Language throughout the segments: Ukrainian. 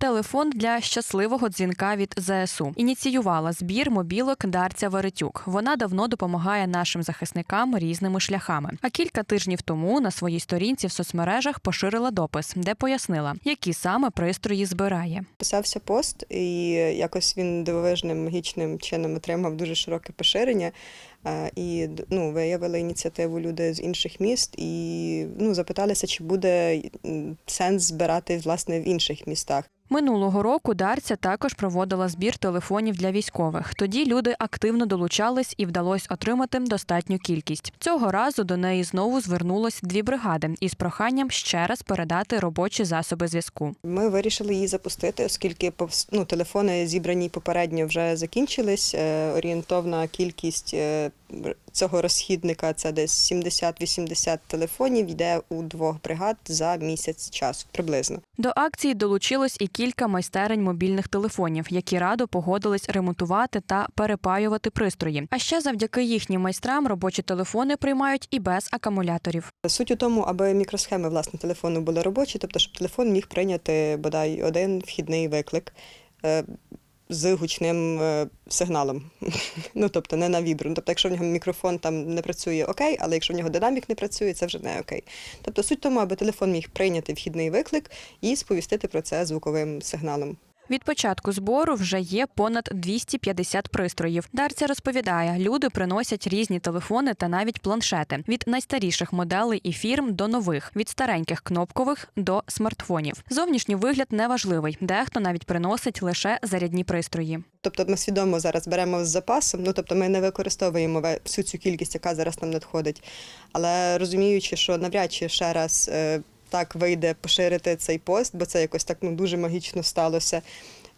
Телефон для щасливого дзвінка від ЗСУ ініціювала збір мобілок Дарця Веретюк. Вона давно допомагає нашим захисникам різними шляхами. А кілька тижнів тому на своїй сторінці в соцмережах поширила допис, де пояснила, які саме пристрої збирає. Писався пост, і якось він дивовижним магічним чином отримав дуже широке поширення. І ну, виявили ініціативу люди з інших міст і ну, запиталися, чи буде сенс збирати власне в інших містах. Минулого року Дарця також проводила збір телефонів для військових. Тоді люди активно долучались і вдалося отримати достатню кількість. Цього разу до неї знову звернулось дві бригади із проханням ще раз передати робочі засоби зв'язку. Ми вирішили її запустити, оскільки ну, телефони зібрані попередньо вже закінчились. Е, Орієнтовна кількість е, цього розхідника це десь 70-80 телефонів. Йде у двох бригад за місяць часу приблизно. До акції долучилось і кілька майстерень мобільних телефонів, які радо погодились ремонтувати та перепаювати пристрої. А ще завдяки їхнім майстрам робочі телефони приймають і без акумуляторів. Суть у тому, аби мікросхеми власне телефону були робочі, тобто, щоб телефон міг прийняти бодай один вхідний виклик. З гучним е, сигналом, ну тобто не на вібру. Тобто, якщо в нього мікрофон там не працює, окей, але якщо в нього динамік не працює, це вже не окей. Тобто суть тому, аби телефон міг прийняти вхідний виклик і сповістити про це звуковим сигналом. Від початку збору вже є понад 250 пристроїв. Дарця розповідає, люди приносять різні телефони та навіть планшети від найстаріших моделей і фірм до нових, від стареньких кнопкових до смартфонів. Зовнішній вигляд неважливий. Дехто навіть приносить лише зарядні пристрої. Тобто ми свідомо зараз беремо з запасом, ну тобто ми не використовуємо всю цю кількість, яка зараз нам надходить. Але розуміючи, що навряд чи ще раз е, так вийде поширити цей пост, бо це якось так ну, дуже магічно сталося.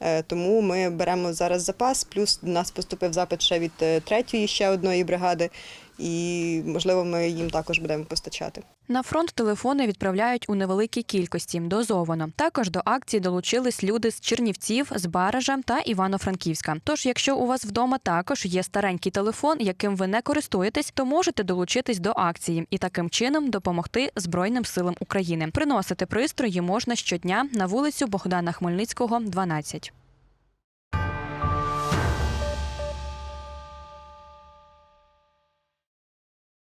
Е, Тому ми беремо зараз запас, плюс до нас поступив запит ще від е, третьої ще одної бригади, і можливо ми їм також будемо постачати. На фронт телефони відправляють у невеликій кількості дозовано. Також до акції долучились люди з Чернівців, з Баража та Івано-Франківська. Тож, якщо у вас вдома також є старенький телефон, яким ви не користуєтесь, то можете долучитись до акції і таким чином допомогти Збройним силам України. Приносити пристрої можна щодня на вулицю Богдана Хмельницького, 12.